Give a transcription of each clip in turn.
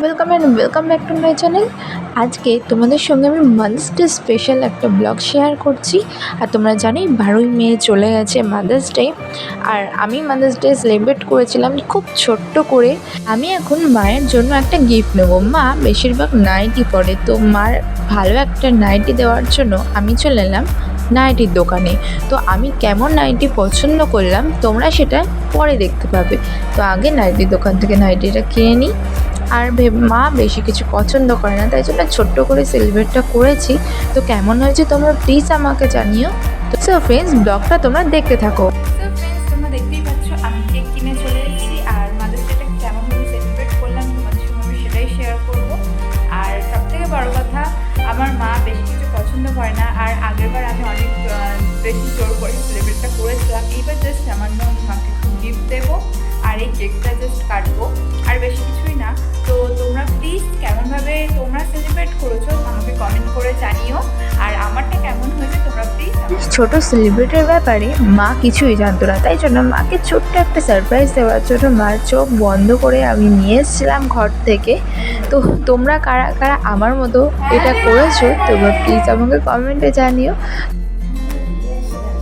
Welcome and welcome back to my channel আজকে তোমাদের সঙ্গে আমি মাদার্স ডে স্পেশাল একটা ব্লগ শেয়ার করছি। আর তোমরা জানোই বারোই মে চলে গেছে মাদার্স ডে আর আমি মাদার্স ডে সেলিব্রেট করেছিলাম খুব ছোট্ট করে। আমি এখন মায়ের জন্য একটা গিফট নেব। মা বেশিরভাগ নাইটি পরে তো মার ভালো একটা নাইটি দেওয়ার জন্য আমি চলে এলাম। নাইটির দোকানে। তো আমি কেমন নাইটি পছন্দ করলাম, তোমরা সেটা পরে দেখতে পাবে। তো আগে নাইটির দোকান থেকে নাইটিটা কিনে নিই। আর মা বেশি কিছু পছন্দ করে না, তাই জন্য ছোট্ট করে সেলিব্রেটটা করেছি। তো কেমন হয়েছে তোমরা প্লিজ আমাকে জানিও। তো সো ফ্রেন্ডস ব্লগটা তোমরা দেখতে থাকো। সেলিব্রেট করলাম, তোমাদের সঙ্গে সেটাই শেয়ার পছন্দ করে না। আর আগেরবার আমি অনেক বেশি জোর করে সেলিব্রেটটা করেছিলাম। এইবার জাস্ট সামান্য মাকে একটু গিফট দেবো আর এই কেকটা জাস্ট কাটবো। আর বেশি কিছুই না। তো তোমরা প্লিজ কেমনভাবে তোমরা সেলিব্রেট করেছ, আমাকে কমেন্ট করে জানিও। ছোট সেলিব্রেটের ব্যাপারে মা কিছুই জানতো না। তাই জন্য মাকে ছোট্ট একটা সারপ্রাইজ দেওয়ার জন্য মার চোখ বন্ধ করে আমি নিয়ে এসেছিলাম ঘর থেকে। তো তোমরা কারা কারা আমার মতো এটা করেছ, তোমরা প্লিজ আমাকে কমেন্টে জানিও।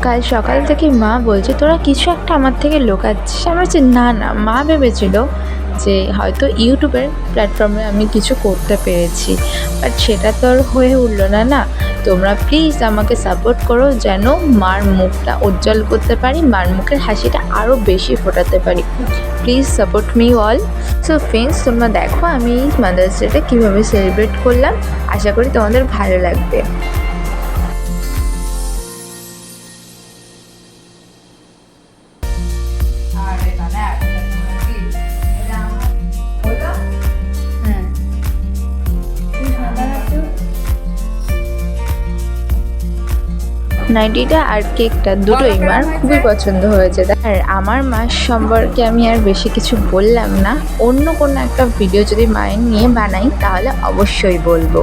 কাল সকাল থেকে মা বলছে, তোরা কিছু একটা আমার থেকে লোকাচ্ছিস। আমার হচ্ছে না না। মা ভেবেছিল যে হয়তো ইউটিউবের প্ল্যাটফর্মে আমি কিছু করতে পেরেছি। বাট সেটা তো আর হয়ে উঠল না না। তোমরা প্লিজ আমাকে সাপোর্ট করো যেন মার মুখটা উজ্জ্বল করতে পারি, মার মুখের হাসিটা আরও বেশি ফোটাতে পারি। Please support me all so friends তোমরা দেখো আমি মাদার্স ডেটা কীভাবে সেলিব্রেট করলাম। আশা করি তোমাদের ভালো লাগবে। নাইটিটা আর কেকটা দুটোই মার খুবই পছন্দ হয়েছে। আর আমার মার সম্পর্কে আমি আর বেশি কিছু বললাম না। অন্য কোনো একটা ভিডিও যদি মায়ের নিয়ে বানাই তাহলে অবশ্যই বলব।